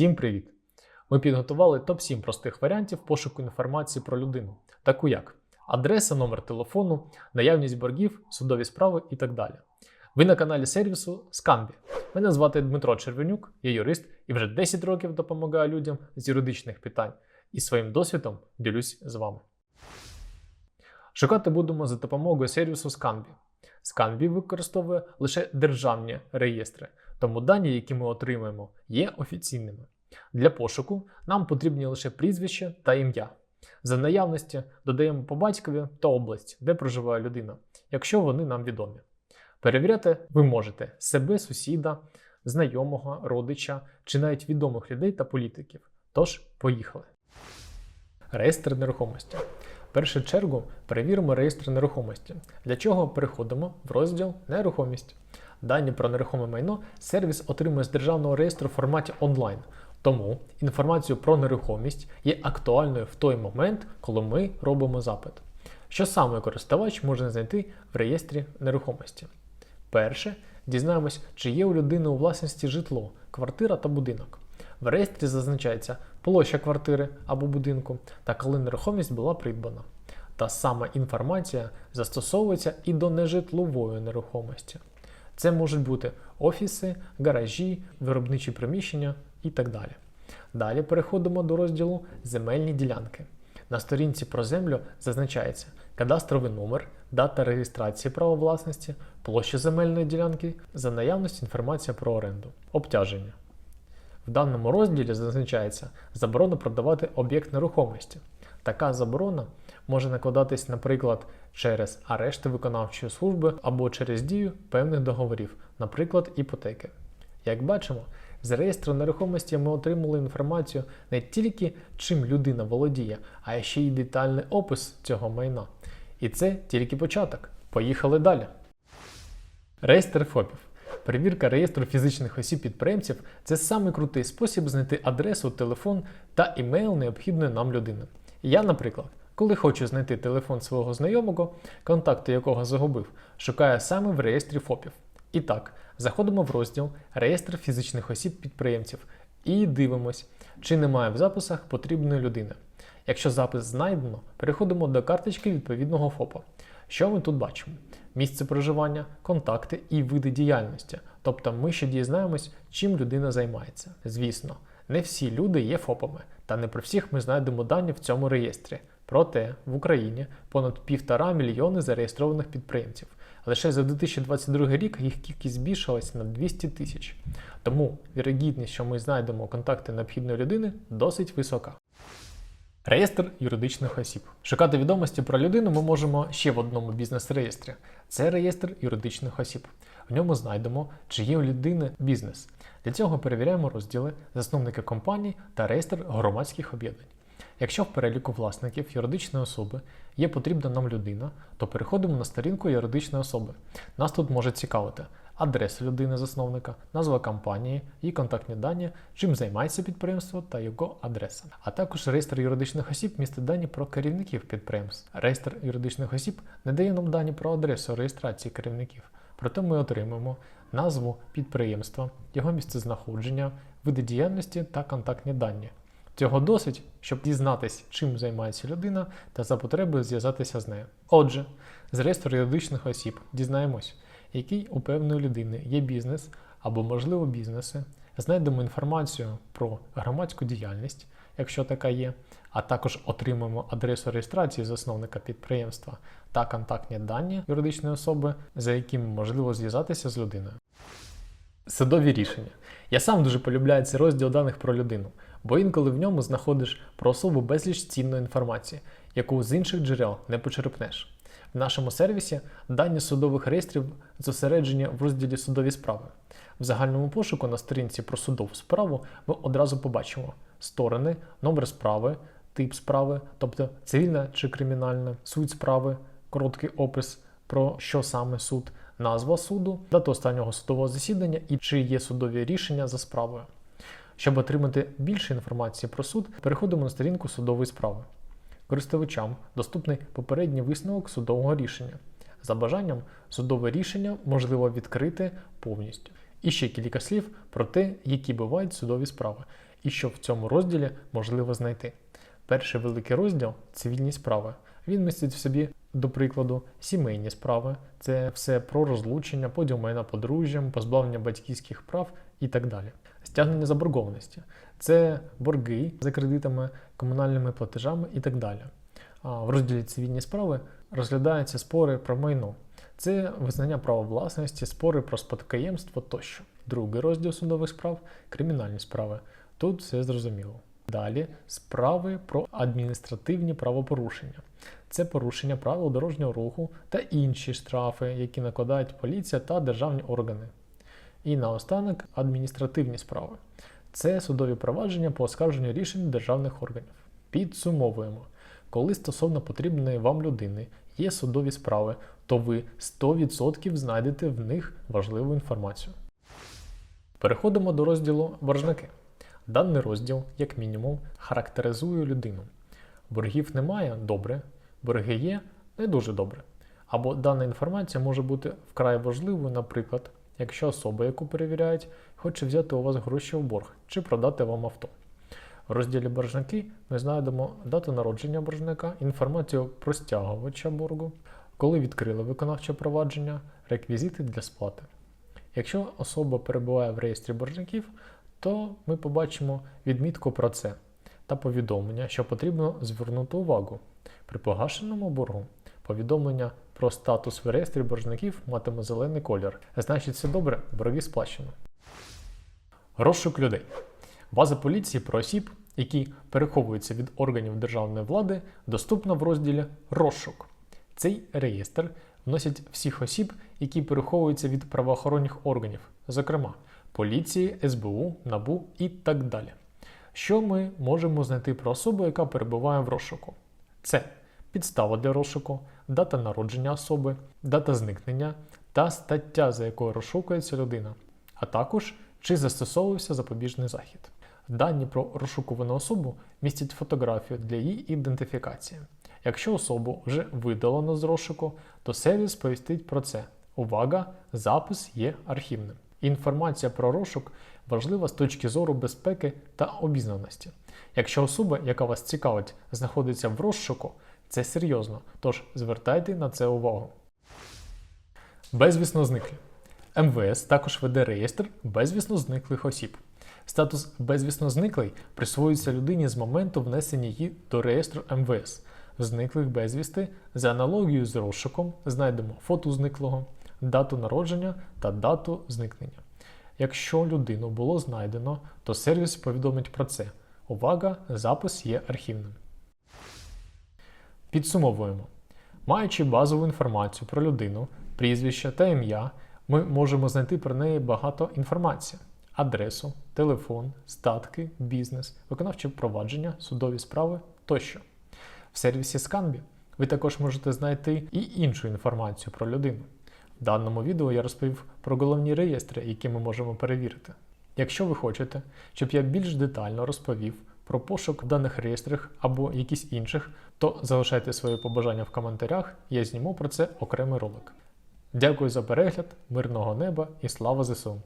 Всім привіт! Ми підготували топ-7 простих варіантів пошуку інформації про людину, таку як адреса, номер телефону, наявність боргів, судові справи і так далі. Ви на каналі сервісу Сканбі. Мене звати Дмитро Червенюк, я юрист і вже 10 років допомагаю людям з юридичних питань і своїм досвідом ділюсь з вами. Шукати будемо за допомогою сервісу Сканбі. Сканбі використовує лише державні реєстри, тому дані, які ми отримаємо, є офіційними. Для пошуку нам потрібні лише прізвище та ім'я. За наявності додаємо по батькові та область, де проживає людина, якщо вони нам відомі. Перевіряти ви можете себе, сусіда, знайомого, родича чи навіть відомих людей та політиків. Тож, поїхали. Реєстр нерухомості. В першу чергу перевіримо реєстр нерухомості, для чого переходимо в розділ Нерухомість. Дані про нерухоме майно сервіс отримує з державного реєстру в форматі онлайн. Тому інформацію про нерухомість є актуальною в той момент, коли ми робимо запит. Що саме користувач може знайти в реєстрі нерухомості? Перше, дізнаємось, чи є у людини у власності житло, квартира та будинок. В реєстрі зазначається площа квартири або будинку та коли нерухомість була придбана. Та сама інформація застосовується і до нежитлової нерухомості. Це можуть бути офіси, гаражі, виробничі приміщення і так далі. Далі переходимо до розділу Земельні ділянки. На сторінці про землю зазначається кадастровий номер, дата реєстрації права власності, площа земельної ділянки, за наявність інформація про оренду, обтяження. В даному розділі зазначається заборона продавати об'єкт нерухомості. Така заборона може накладатись, наприклад, через арешти виконавчої служби або через дію певних договорів, наприклад, іпотеки. Як бачимо, з реєстру нерухомості ми отримали інформацію не тільки чим людина володіє, а ще й детальний опис цього майна. І це тільки початок. Поїхали далі. Реєстр ФОПів. Перевірка реєстру фізичних осіб-підприємців це самий крутий спосіб знайти адресу, телефон та імейл необхідної нам людини. Я, наприклад, коли хочу знайти телефон свого знайомого, контакти якого загубив, шукаю саме в реєстрі ФОПів. І так, заходимо в розділ Реєстр фізичних осіб-підприємців і дивимось, чи немає в записах потрібної людини. Якщо запис знайдено, переходимо до карточки відповідного ФОПа. Що ми тут бачимо? Місце проживання, контакти і види діяльності. Тобто ми ще дізнаємось, чим людина займається. Звісно, не всі люди є ФОПами, та не про всіх ми знайдемо дані в цьому реєстрі. Проте в Україні понад півтора мільйони зареєстрованих підприємців. Лише за 2022 рік їх кількість збільшилась на 200 тисяч. Тому вірогідність, що ми знайдемо контакти необхідної людини, досить висока. Реєстр юридичних осіб. Шукати відомості про людину ми можемо ще в одному бізнес-реєстрі. Це реєстр юридичних осіб. В ньому знайдемо, чи є у людини бізнес. Для цього перевіряємо розділи засновника компаній та реєстр громадських об'єднань. Якщо в переліку власників юридичної особи є потрібна нам людина, то переходимо на сторінку юридичної особи. Нас тут може цікавити адреса людини-засновника, назва компанії, її контактні дані, чим займається підприємство та його адреса. А також реєстр юридичних осіб містить дані про керівників підприємств. Реєстр юридичних осіб не дає нам дані про адресу реєстрації керівників. Проте ми отримуємо назву підприємства, його місце знаходження, види діяльності та контактні дані. Цього досить, щоб дізнатись, чим займається людина, та за потребою зв'язатися з нею. Отже, з реєстру юридичних осіб дізнаємось, який у певної людини є бізнес або, можливо, бізнеси. Знайдемо інформацію про громадську діяльність, якщо така є, а також отримаємо адресу реєстрації засновника підприємства та контактні дані юридичної особи, за якими можливо зв'язатися з людиною. Судові рішення. Я сам дуже полюбляю цей розділ даних про людину, бо інколи в ньому знаходиш про особу безліч цінної інформації, яку з інших джерел не почерпнеш. В нашому сервісі дані судових реєстрів зосереджені в розділі судові справи. В загальному пошуку на сторінці про судову справу ми одразу побачимо сторони, номер справи, тип справи, тобто цивільна чи кримінальна, суть справи, короткий опис про що саме суд, назва суду, дату останнього судового засідання і чи є судові рішення за справою. Щоб отримати більше інформації про суд, переходимо на сторінку судової справи. Користувачам доступний попередній висновок судового рішення. За бажанням, судове рішення можливо відкрити повністю. І ще кілька слів про те, які бувають судові справи. і що в цьому розділі можливо знайти. Перший великий розділ цивільні справи. Він містить в собі, до прикладу, сімейні справи, це все про розлучення, поділ майна подружжям, позбавлення батьківських прав і так далі. Стягнення заборгованості це борги за кредитами, комунальними платежами і так далі. А в розділі цивільні справи розглядаються спори про майно. Це визнання права власності, спори про спадкоємство тощо. Другий розділ судових справ кримінальні справи. Тут все зрозуміло. Далі справи про адміністративні правопорушення. Це порушення правил дорожнього руху та інші штрафи, які накладають поліція та державні органи. І наостанок адміністративні справи. Це судові провадження по оскарженню рішень державних органів. Підсумовуємо, коли стосовно потрібної вам людини є судові справи, то ви 100% знайдете в них важливу інформацію. Переходимо до розділу боржники. Даний розділ, як мінімум, характеризує людину. Боргів немає добре, борги є не дуже добре. Або дана інформація може бути вкрай важливою, наприклад, якщо особа, яку перевіряють, хоче взяти у вас гроші в борг чи продати вам авто. В розділі боржники ми знайдемо дату народження боржника, інформацію про стягувача боргу, коли відкрили виконавче провадження, реквізити для сплати. Якщо особа перебуває в реєстрі боржників, то ми побачимо відмітку про це та повідомлення, що потрібно звернути увагу. При погашеному боргу повідомлення про статус в реєстрі боржників матиме зелений колір. Значить, все добре, борги сплачено. Розшук людей. База поліції про осіб, які переховуються від органів державної влади, доступна в розділі Розшук. Цей реєстр вносять всіх осіб, які переховуються від правоохоронних органів, зокрема поліції, СБУ, НАБУ і так далі. Що ми можемо знайти про особу, яка перебуває в розшуку? Це підстава для розшуку, дата народження особи, дата зникнення та стаття, за якою розшукується людина, а також чи застосовувався запобіжний захід. Дані про розшукувану особу містять фотографію для її ідентифікації. Якщо особу вже видалено з розшуку, то сервіс сповістить про це. Увага! Запис є архівним. Інформація про розшук важлива з точки зору безпеки та обізнаності. Якщо особа, яка вас цікавить, знаходиться в розшуку, це серйозно, тож звертайте на це увагу. Безвісно зниклі. МВС також веде реєстр безвісно зниклих осіб. Статус безвісно зниклий присвоюється людині з моменту внесення її до реєстру МВС. Зниклих безвісти за аналогією з розшуком знайдемо фото зниклого, дату народження та дату зникнення. Якщо людину було знайдено, то сервіс повідомить про це. Увага! Запис є архівним. Підсумовуємо. Маючи базову інформацію про людину, прізвище та ім'я, ми можемо знайти про неї багато інформації: адресу, телефон, статки, бізнес, виконавче впровадження, судові справи тощо. В сервісі Scanbi ви також можете знайти і іншу інформацію про людину. Даному відео я розповів про головні реєстри, які ми можемо перевірити. Якщо ви хочете, щоб я більш детально розповів про пошук в даних реєстрах або якісь інших, то залишайте свої побажання в коментарях, я зніму про це окремий ролик. Дякую за перегляд, мирного неба і слава ЗСУ!